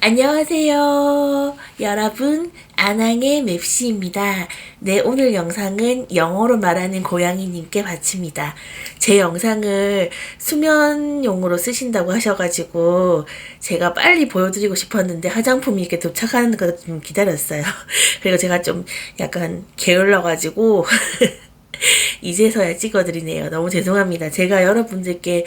안녕하세요. 여러분, 안항의 맵시입니다. 네, 오늘 영상은 영어로 말하는 고양이님께 바칩니다. 제 영상을 수면용으로 쓰신다고 하셔가지고, 제가 빨리 보여드리고 싶었는데, 화장품이 이렇게 도착하는 거좀 기다렸어요. 그리고 제가 좀 약간 게을러가지고, 이제서야 찍어드리네요. 너무 죄송합니다. 제가 여러분들께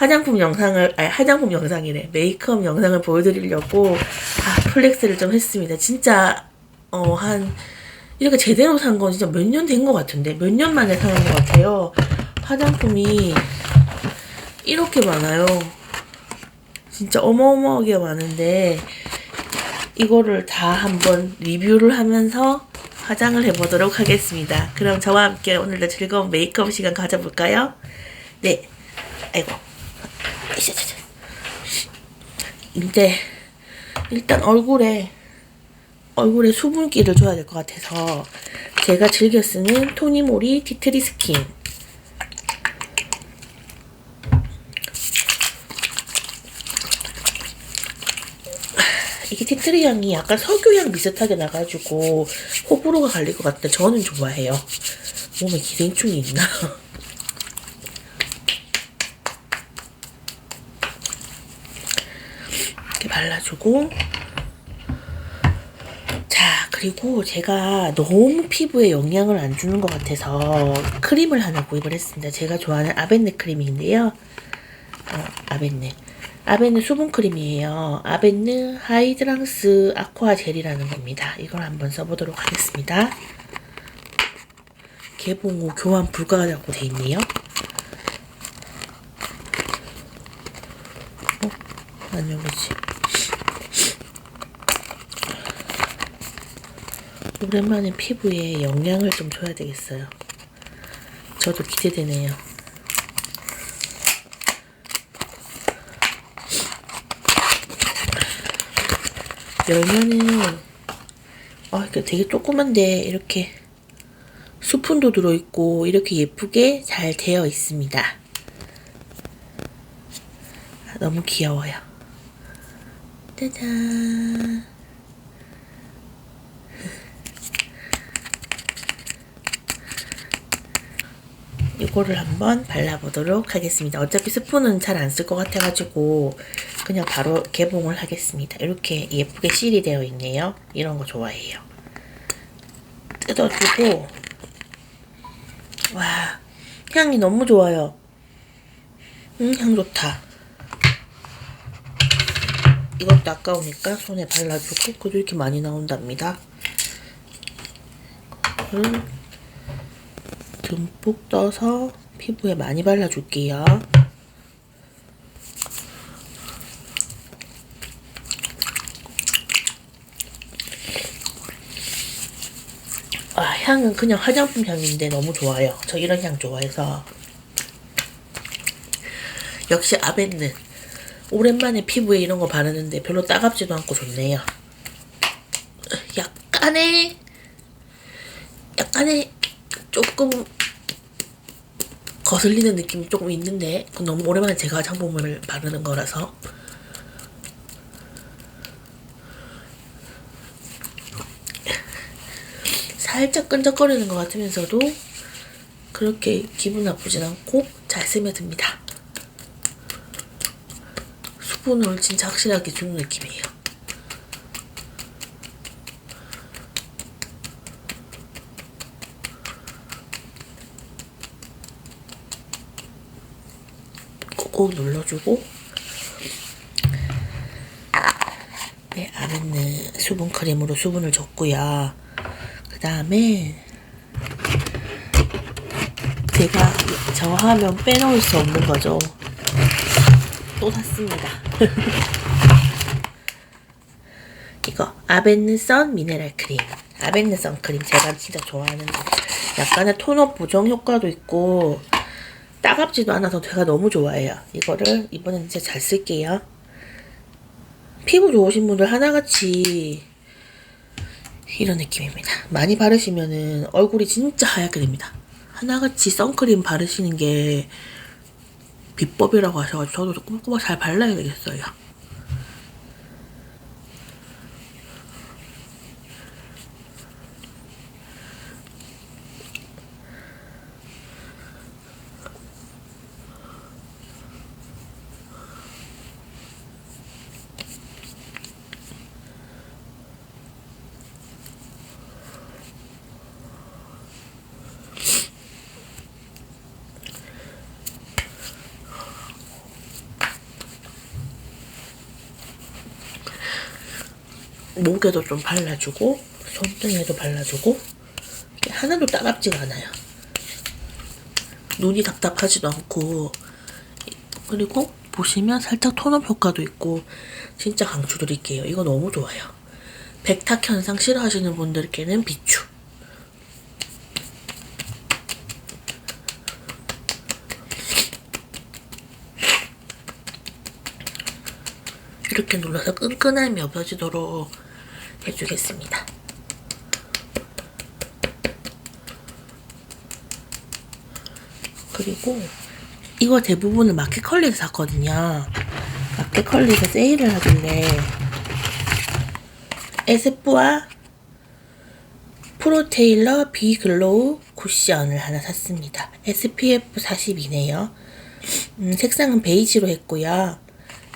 화장품 영상을, 아니, 화장품 영상이래. 메이크업 영상을 보여드리려고, 아, 플렉스를 좀 했습니다. 진짜, 어, 한, 이렇게 제대로 산 건 진짜 몇 년 된 것 같은데, 몇 년 만에 사는 것 같아요. 화장품이 이렇게 많아요. 진짜 어마어마하게 많은데, 이거를 다 한번 리뷰를 하면서 화장을 해보도록 하겠습니다. 그럼 저와 함께 오늘도 즐거운 메이크업 시간 가져볼까요? 네. 아이고. 이제 일단 얼굴에 얼굴에 수분기를 줘야 될 것 같아서 제가 즐겨 쓰는 토니모리 티트리 스킨 이게 티트리 향이 약간 석유향 비슷하게 나가지고 호불호가 갈릴 것 같은데 저는 좋아해요. 몸에 기생충이 있나? 이렇게 발라주고 자 그리고 제가 너무 피부에 영향을 안 주는 것 같아서 크림을 하나 구입을 했습니다. 제가 좋아하는 아벤네 크림인데요. 어, 아벤네. 아벤느 수분 크림이에요. 아벤느 하이드랑스 아쿠아 젤이라는 겁니다. 이걸 한번 써보도록 하겠습니다. 개봉 후 교환 불가라고 돼 있네요. 어? 안 여기지. 오랜만에 피부에 영양을 좀 줘야 되겠어요. 저도 기대되네요. 열면은 아 되게 조그만데 이렇게 수푼도 들어있고 이렇게 예쁘게 잘 되어 있습니다. 아, 너무 귀여워요. 짜잔. 이거를 한번 발라보도록 하겠습니다. 어차피 스푼은 잘 안 쓸 것 같아가지고 그냥 바로 개봉을 하겠습니다. 이렇게 예쁘게 실이 되어 있네요. 이런 거 좋아해요. 뜯어주고 와 향이 너무 좋아요. 음, 향 좋다. 이것도 아까우니까 손에 발라주고 그래도 이렇게 많이 나온답니다. 이거를 듬뿍 떠서 피부에 많이 발라줄게요. 아, 향은 그냥 화장품 향인데 너무 좋아요. 저 이런 향 좋아해서. 역시 아벤느. 오랜만에 피부에 이런 거 바르는데 별로 따갑지도 않고 좋네요. 약간의, 약간의 조금 거슬리는 느낌이 조금 있는데 너무 오랜만에 제가 화장품을 바르는 거라서 살짝 끈적거리는 것 같으면서도 그렇게 기분 나쁘진 않고 잘 스며듭니다. 수분을 진짜 확실하게 주는 느낌이에요. 꾹꾹 눌러주고 네, 아벤느 수분 크림으로 수분을 줬고요. 그 다음에 제가 저 하면 빼놓을 수 없는 거죠. 또 샀습니다. 이거 아벤느 선 미네랄 크림. 아벤느 선 크림 제가 진짜 좋아하는 약간의 톤업 보정 효과도 있고 따갑지도 않아서 제가 너무 좋아해요. 이거를 이번엔 진짜 잘 쓸게요. 피부 좋으신 분들 하나같이 이런 느낌입니다. 많이 바르시면은 얼굴이 진짜 하얗게 됩니다. 하나같이 선크림 바르시는 게 비법이라고 하셔가지고 저도 꼼꼼하게 잘 발라야 되겠어요. 목에도 좀 발라주고 손등에도 발라주고 하나도 따갑지가 않아요. 눈이 답답하지도 않고 그리고 보시면 살짝 톤업 효과도 있고 진짜 강추드릴게요. 이거 너무 좋아요. 백탁 현상 싫어하시는 분들께는 비추. 이렇게 눌러서 끈끈함이 없어지도록 해주겠습니다. 그리고 이거 대부분을 마켓컬리에서 샀거든요. 마켓컬리에서 세일을 하길래 에스쁘아 프로테일러 비글로우 쿠션을 하나 샀습니다. SPF 40이네요. 음, 색상은 베이지로 했고요.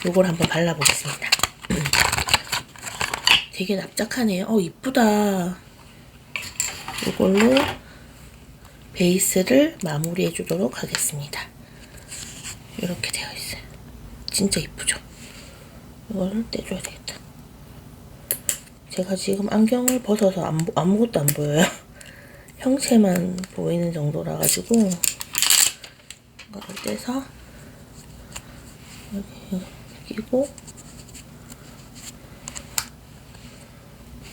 요걸 한번 발라보겠습니다. 되게 납작하네요. 어, 이쁘다. 이걸로 베이스를 마무리해 주도록 하겠습니다. 이렇게 되어 있어요. 진짜 이쁘죠? 이거를 떼줘야 되겠다. 제가 지금 안경을 벗어서 안, 보- 아무것도 안 보여요. 형체만 보이는 정도라 가지고 이거를 떼서 여기 끼고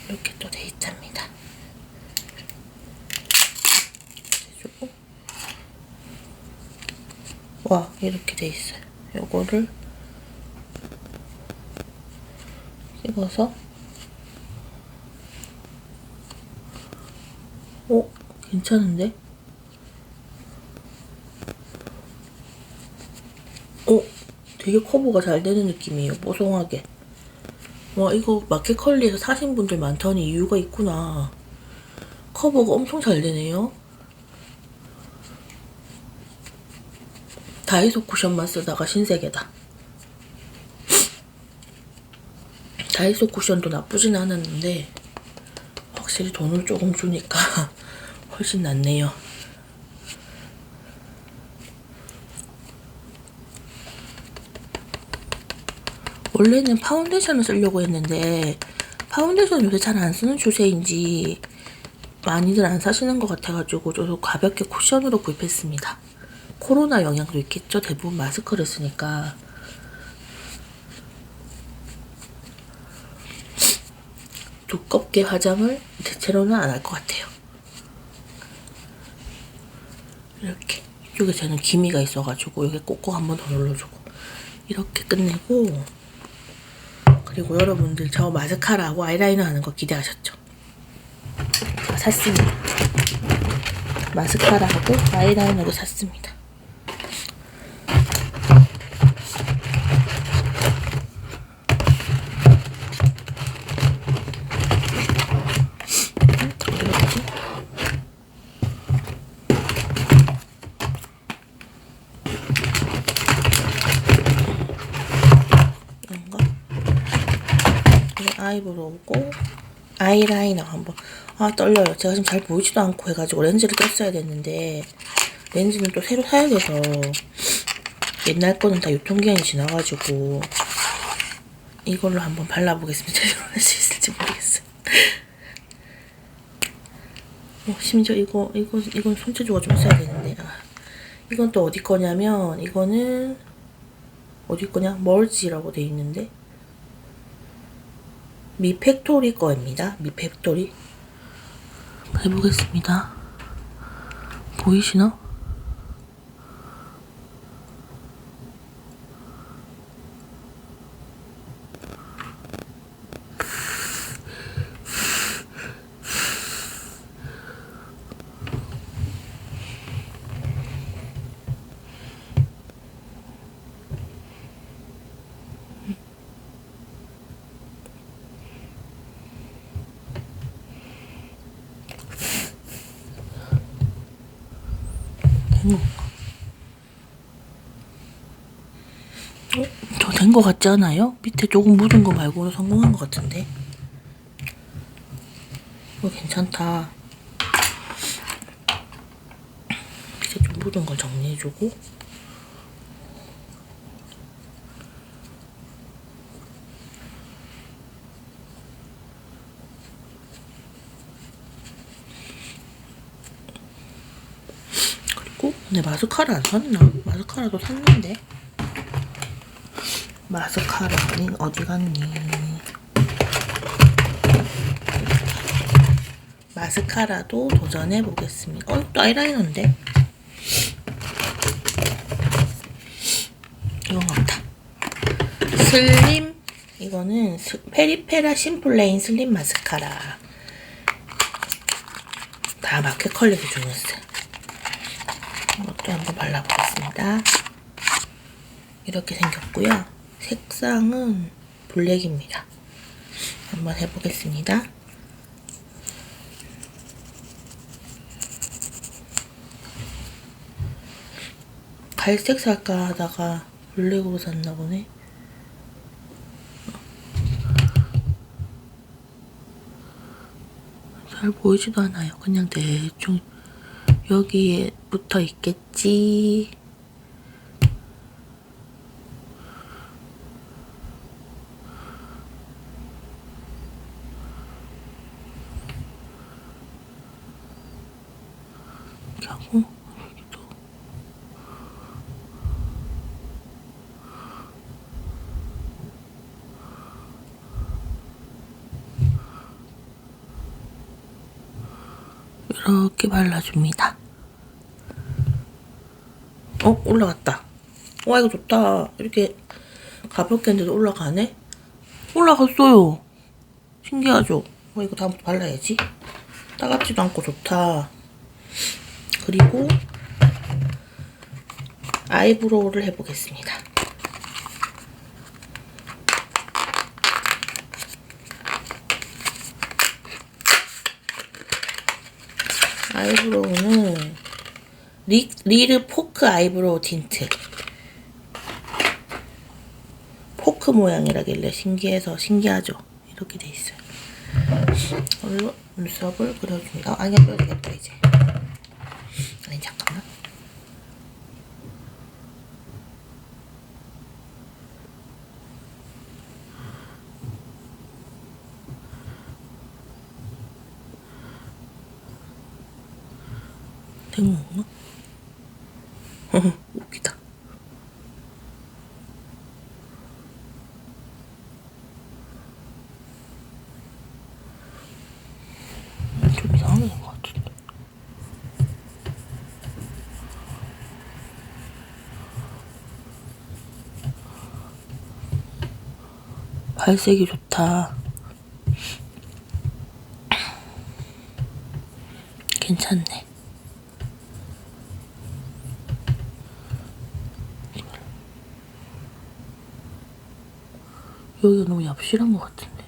이렇게 또 돼 있답니다. 해주고 와 이렇게 돼 있어요. 요거를 찍어서 오 괜찮은데? 오 되게 커버가 잘 되는 느낌이에요. 뽀송하게. 와 이거 마켓컬리에서 사신 분들 많다니 이유가 있구나. 커버가 엄청 잘 되네요. 다이소 쿠션만 쓰다가 신세계다. 다이소 쿠션도 나쁘진 않았는데 확실히 돈을 조금 주니까 훨씬 낫네요. 원래는 파운데이션을 쓰려고 했는데 파운데이션 요새 잘 안 쓰는 추세인지 많이들 안 사시는 것 같아가지고 저도 가볍게 쿠션으로 구입했습니다. 코로나 영향도 있겠죠. 대부분 마스크를 쓰니까. 두껍게 화장을 대체로는 안 할 것 같아요. 이렇게 이쪽에 저는 기미가 있어가지고 여기 꼭꼭 한번 더 눌러주고 이렇게 끝내고 그리고 여러분들 저 마스카라하고 아이라이너 하는 거 기대하셨죠? 샀습니다. 마스카라하고 아이라이너를 샀습니다. 어디 갔지? 이런가? 이거 아이브로우고 아이라이너 한번. 아 떨려요. 제가 지금 잘 보이지도 않고 해가지고 렌즈를 꼈어야 됐는데 렌즈는 또 새로 사야 돼서 옛날 거는 다 유통기한이 지나가지고 이걸로 한번 발라보겠습니다. 제대로 할 수 있을지 모르겠어요. 어, 심지어 이거 이거 이건 손재주가 좀 있어야 되는데. 아, 이건 또 어디 거냐면 이거는 어디 거냐? 멀지라고 돼 있는데 미 팩토리 거입니다. 미 팩토리. 해보겠습니다. 보이시나? 어? 저된 거 같지 않아요? 밑에 조금 묻은 거 말고는 성공한 것 같은데. 이거 괜찮다. 밑에 좀 묻은 걸 정리해주고. 내 마스카라 안 샀나? 마스카라도 샀는데 마스카라는 어디 갔니? 마스카라도 도전해 보겠습니다. 어, 또 아이라이너인데? 이건 같다. 슬림 이거는 스- 페리페라 심플레인 슬림 마스카라. 다 마켓 컬렉이 중이었어요. 이것도 한번 발라보겠습니다. 이렇게 생겼고요. 색상은 블랙입니다. 한번 해보겠습니다. 갈색 살까 하다가 블랙으로 샀나 보네. 잘 보이지도 않아요. 그냥 대충 여기에 붙어 있겠지. 이렇게 발라줍니다. 어 올라갔다. 와 이거 좋다. 이렇게 가볍게 했는데도 올라가네. 올라갔어요. 신기하죠? 어 이거 다음부터 발라야지. 따갑지도 않고 좋다. 그리고 아이브로우를 해보겠습니다. 아이브로우는 리, 리르 포크 아이브로우 틴트. 포크 모양이라길래 신기해서 신기하죠? 이렇게 돼 있어요. 이걸로 눈썹을 그려줍니다. 아, 안경 껴야 되겠다 이제 아니 잠깐만 된 건가? 웃기다. 좀 이상하게 된 것 같은데. 발색이 좋다. 괜찮네. 여기가 너무 얍실한 것 같은데.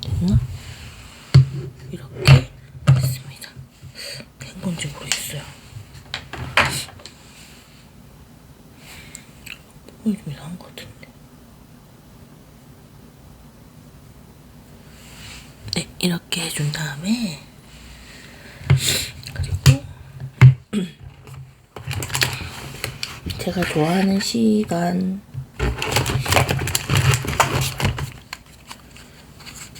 됐나? 이렇게 됐습니다. 된 건지 모르겠어요. 이상한 것 같은데. 네, 이렇게 해준 다음에 그리고 제가 좋아하는 시간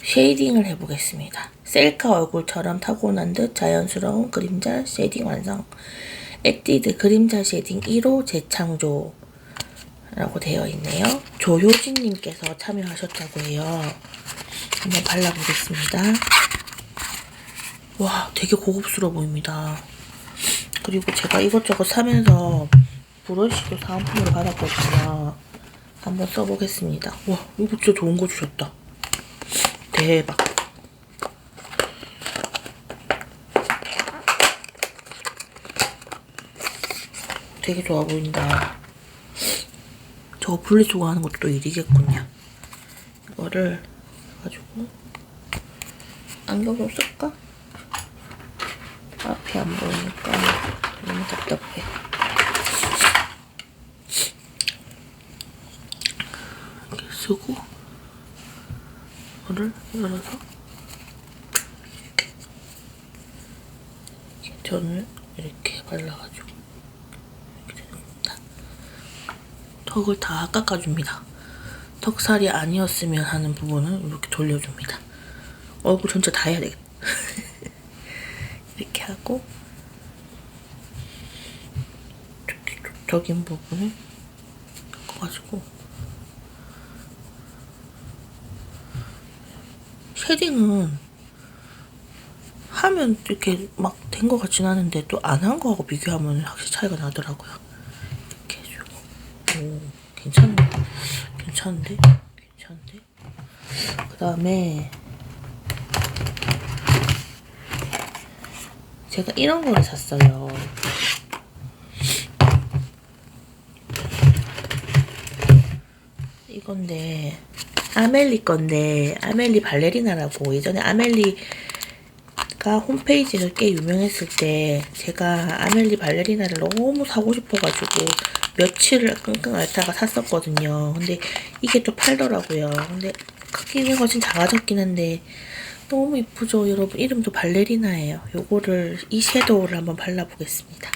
쉐이딩을 해보겠습니다. 셀카 얼굴처럼 타고난 듯 자연스러운 그림자 쉐이딩 완성. 에뛰드 그림자 쉐이딩 1호 재창조 라고 되어 있네요. 조효진님께서 참여하셨다고 해요. 한번 발라보겠습니다. 와, 되게 고급스러워 보입니다. 그리고 제가 이것저것 사면서 브러쉬도 사은품으로 받았거든요. 한번 써보겠습니다. 와, 이거 진짜 좋은 거 주셨다. 대박. 되게 좋아 보인다. 저거 분리수거 하는 것도 일이겠군요. 이거를 가지고 안경 좀 쓸까? 앞이 안 보이니까 너무 답답해. 이렇게 쓰고 이거를 열어서 전을 이렇게 발라가지고 이렇게 됩니다. 턱을 다 깎아줍니다. 턱살이 아니었으면 하는 부분을 이렇게 돌려줍니다. 얼굴 전체 다 해야 되겠다. 이렇게 하고 적인 부분을 가지고 쉐딩은 하면 이렇게 막 된 것 같진 않은데 또 안 한 거하고 비교하면 확실히 차이가 나더라고요. 이렇게 해주고 오 괜찮네 괜찮은데 괜찮은데 그 다음에 제가 이런 거를 샀어요. 이건데 아멜리 건데 아멜리 발레리나라고 예전에 아멜리가 홈페이지에서 꽤 유명했을 때 제가 아멜리 발레리나를 너무 사고 싶어가지고 며칠을 끙끙 앓다가 샀었거든요. 근데 이게 또 팔더라고요. 근데 크기는 훨씬 작아졌긴 한데 너무 이쁘죠 여러분 이름도 발레리나예요. 요거를 이 섀도우를 한번 발라보겠습니다.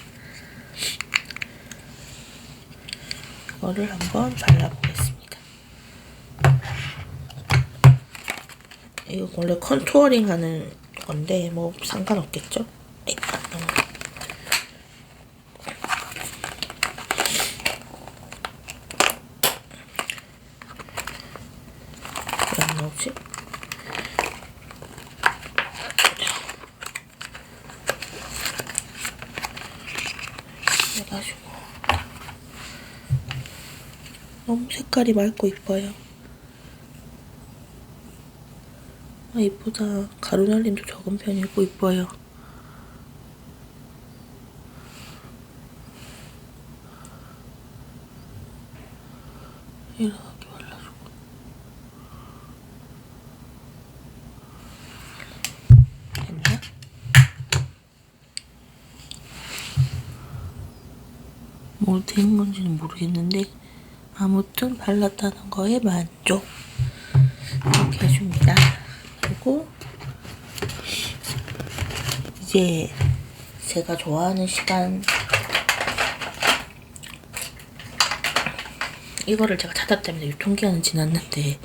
이거를 한번 발라보겠습니다. 이거 원래 컨투어링 하는 건데 뭐 상관없겠죠? 왜안 나오지? 해가지고 너무 색깔이 맑고 이뻐요. 아 이쁘다. 가루 날림도 적은 편이고 이뻐요. 이렇게 발라주고 됐나? 뭐된 건지는 모르겠는데 아무튼 발랐다는 거에 만족 이렇게 해줍니다. 그리고 이제 제가 좋아하는 시간 이거를 제가 찾았다면 유통기한은 지났는데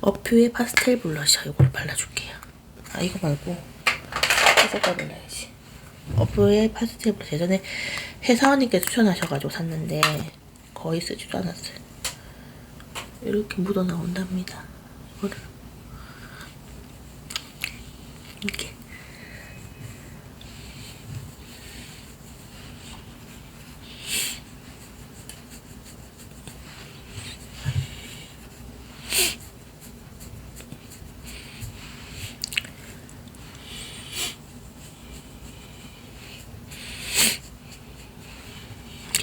어퓨의 파스텔 블러셔 이걸 발라줄게요. 아 이거 말고 이거 발라야지. 어퓨의 파스텔 블러셔 예전에 회사원님께서 추천하셔가지고 샀는데 거의 쓰지도 않았어요. 이렇게 묻어 나온답니다. 이거를 이렇게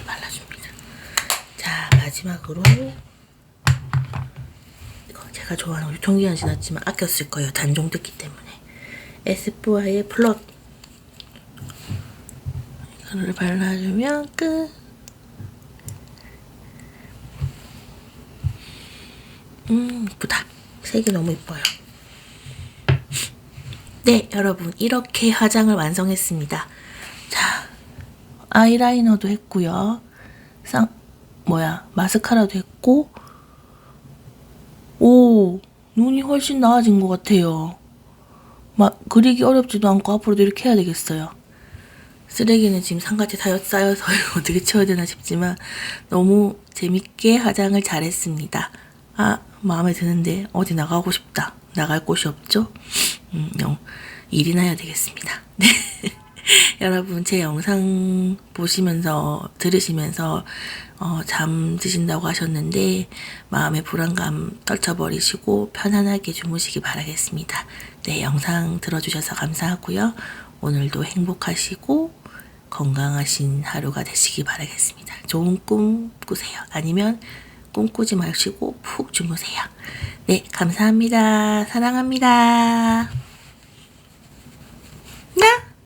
발라줍니다. 자 마지막으로 이거 제가 유통기한 지났지만 쓸 거예요. 단종 됐기 때문에 에스쁘아의 플럿 이거를 발라주면 끝. 음 이쁘다. 색이 너무 이뻐요. 네 여러분 이렇게 화장을 완성했습니다. 자 아이라이너도 했고요. 쌍 뭐야 마스카라도 했고 오 눈이 훨씬 나아진 것 같아요. 막 그리기 어렵지도 않고 앞으로도 이렇게 해야 되겠어요. 쓰레기는 지금 상가에 다 쌓여서 어떻게 치워야 되나 싶지만 너무 재밌게 화장을 잘했습니다. 아 마음에 드는데 어디 나가고 싶다. 나갈 곳이 없죠? 음, 영 일이나 해야 되겠습니다. 네. 여러분 제 영상 보시면서 들으시면서 어, 잠 드신다고 하셨는데 마음의 불안감 떨쳐버리시고 편안하게 주무시기 바라겠습니다. 네 영상 들어주셔서 감사하고요. 오늘도 행복하시고 건강하신 하루가 되시기 바라겠습니다. 좋은 꿈 꾸세요. 아니면 꿈꾸지 마시고 푹 주무세요. 네 감사합니다. 사랑합니다.